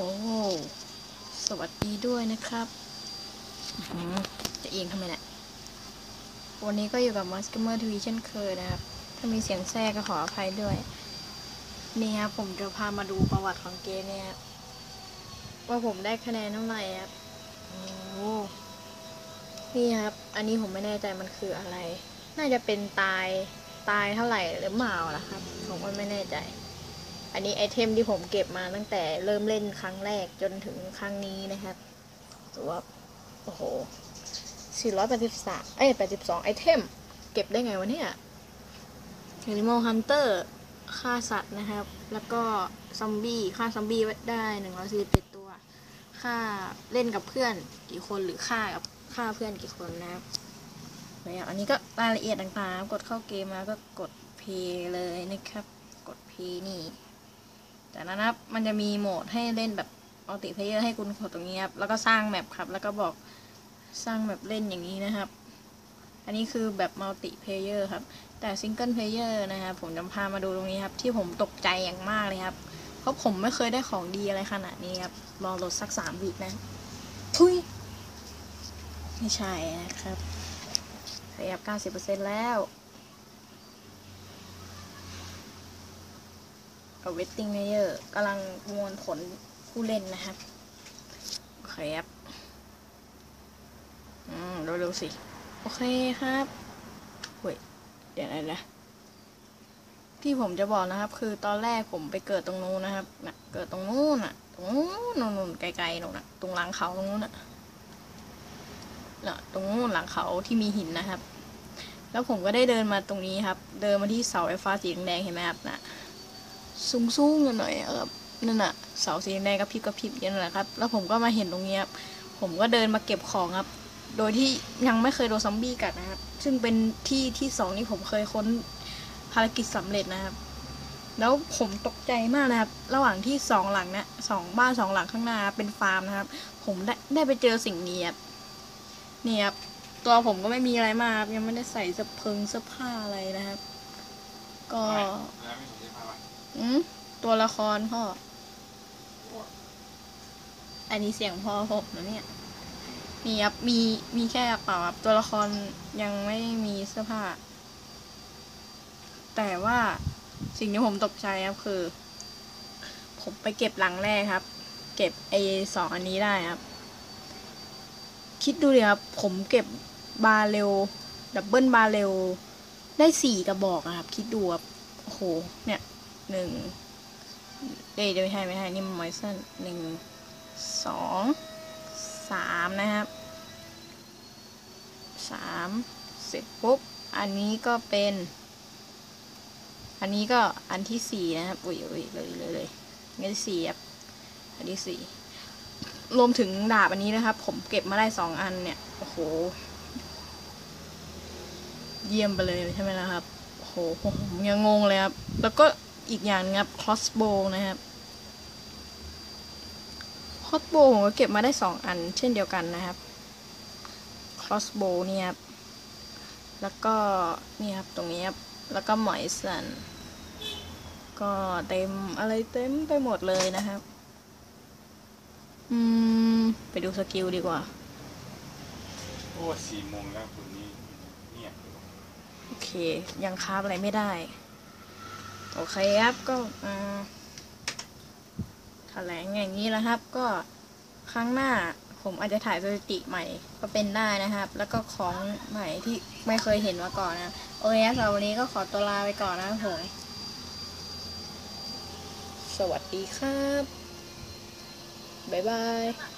โอ้ สวัสดีด้วยนะครับ จะเอียงทำไมเนี่ย วันนี้ก็อยู่กับ m a s k e r TV เช่นเคยนะครับ ถ้ามีเสียงแทรกก็ขออภัยด้วย นี่ครับผมจะพามาดูประวัติของเกมเนี่ยครับ ว่าผมได้คะแนนเท่าไหร่ครับ โอ้นี่ครับ อันนี้ผมไม่แน่ใจมันคืออะไร น่าจะเป็นตาย ตายเท่าไหร่หรือเปล่าล่ะครับ ผมก็ไม่แน่ใจ อันนี้ไอเทมที่ผมเก็บมาตั้งแต่เริ่มเล่นครั้งแรกจนถึงครั้งนี้นะครับถือว่า โอ้โห 483 เอ้ย 82 ไอเทม เก็บได้ไงวะเนี่ย Animal Hunter ฆ่าสัตว์นะครับ แล้วก็ซอมบี้ฆ่าซอมบี้ได้ 141 ตัว ฆ่าเล่นกับเพื่อนกี่คนหรือฆ่ากับฆ่าเพื่อนกี่คนนะครับแล้วอันนี้ก็รายละเอียดต่างๆ กดเข้าเกมแล้วก็กด play เลยนะครับ กด play นี่ จากนั้นนะครับมันจะมีโหมดให้เล่นแบบมัลติเพลเยอร์ให้คุณกดตรงนี้ครับ แล้วก็สร้างแมปครับ แล้วก็บอกสร้างแมปเล่นอย่างนี้นะครับ อันนี้คือแบบมัลติเพลเยอร์ครับ แต่ซิงเกิลเพลเยอร์นะครับ ผมจะพามาดูตรงนี้ครับ ที่ผมตกใจอย่างมากเลยครับ เพราะผมไม่เคยได้ของดีอะไรขนาดนี้ครับ รอโหลดสักสามวินะ ทุย ไม่ใช่นะครับขยับ 90%แล้ว กับ waiting layer กำลังประมวลผลผู้เล่นนะครับโอเคครับอืมเร็วๆสิ โอเคครับเฮ้ยเดี๋ยวอะไรนะ ที่ผมจะบอกนะครับ คือตอนแรกผมไปเกิดตรงนู้นนะครับนะเกิดตรงนู้นน่ะ ตรงนู้นนู่นไกลๆนู่นน่ะ ตรงหลังเขาตรงนู้นน่ะน่ะ ตรงนู้นหลังเขาที่มีหินนะครับแล้วผมก็ได้เดินมาตรงนี้ครับ เดินมาที่เสาไฟฟ้าสีแดงๆเห็นไหมครับน่ะ สูงสูงๆหน่อยครับนั่นน่ะเสาสีแดงกระพริบกระพริบอย่างนั้นแหละครับ แล้วผมก็มาเห็นตรงนี้ครับผมก็เดินมาเก็บของครับ โดยที่ยังไม่เคยโดนซอมบี้กัดนะครับ ซึ่งเป็นที่ที่สองที่ผมเคยค้นภารกิจสำเร็จนะครับ แล้วผมตกใจมากนะครับ ระหว่างที่สองหลังนี่ยสองบ้านสองหลังข้างหน้าเป็นฟาร์มนะครับ ผมได้ได้ไปเจอสิ่งนี้ครับเนี่ยครับตัวผมก็ไม่มีอะไรมากครับยังไม่ได้ใส่เสื้อเพิงเสื้อผ้าอะไรนะครับ ก็ แล้วไม่ถึงที่พาวัน อืม ตัวละครพ่อ อันนี้เสียงพ่อผมนะเนี่ย มีครับ มี มีแค่กระเป๋าครับ ตัวละครยังไม่มีเสื้อผ้า แต่ว่าสิ่งที่ผมตกใจครับคือ ผมไปเก็บหลังแรกครับ เก็บไอสองอันนี้ได้ครับ คิดดูดิครับ ผมเก็บบาเรลดับเบิลบาเรลได้สี่กระบอกอะครับ คิดดูครับโอ้โห เนี่ยหนึ่ง เอ้ยเดี๋ยวไม่ใช่ไม่ใช่นี่มันมอยเซนหนึ่งสองสามนะครับสามเสร็จปุ๊บ อันนี้ก็เป็น อันนี้ก็อันที่สี่นะครับอุ้ยอุ้ยเลยเลยเลยอันที่สี่ครับอันที่สี่รวมถึงดาบอันนี้นะครับ ผมเก็บมาได้สองอันเนี่ย โอ้โห เยี่ยมไปเลยใช่ไหมนะครับ โอ้โหผมยังงงเลยครับ แล้วก็ อีกอย่างนึงครับ crossbow นะครับ crossbow ผมก็เก็บมาได้สองอัน เช่นเดียวกันนะครับ crossbow เนี่ยครับแล้วก็นี่ครับตรงนี้ครับแล้วก็หมอยสันก็เต็มอะไรเต็มไปหมดเลยนะครับอืมไปดูสกิลดีกว่าโอ้สี่โมงแล้วคุณนี่เงียบเลยโอเค ยังคาบอะไรไม่ได้ โอเคครับก็แถลงอย่างนี้แล้วครับ ก็ครั้งหน้าผมอาจจะถ่ายสถิติใหม่ก็เป็นได้นะครับ แล้วก็ของใหม่ที่ไม่เคยเห็นมาก่อนนะโอเคสำหรับวันนี้ก็ขอตัวลาไปก่อนนะครับผมสวัสดีครับ บ๊ายบาย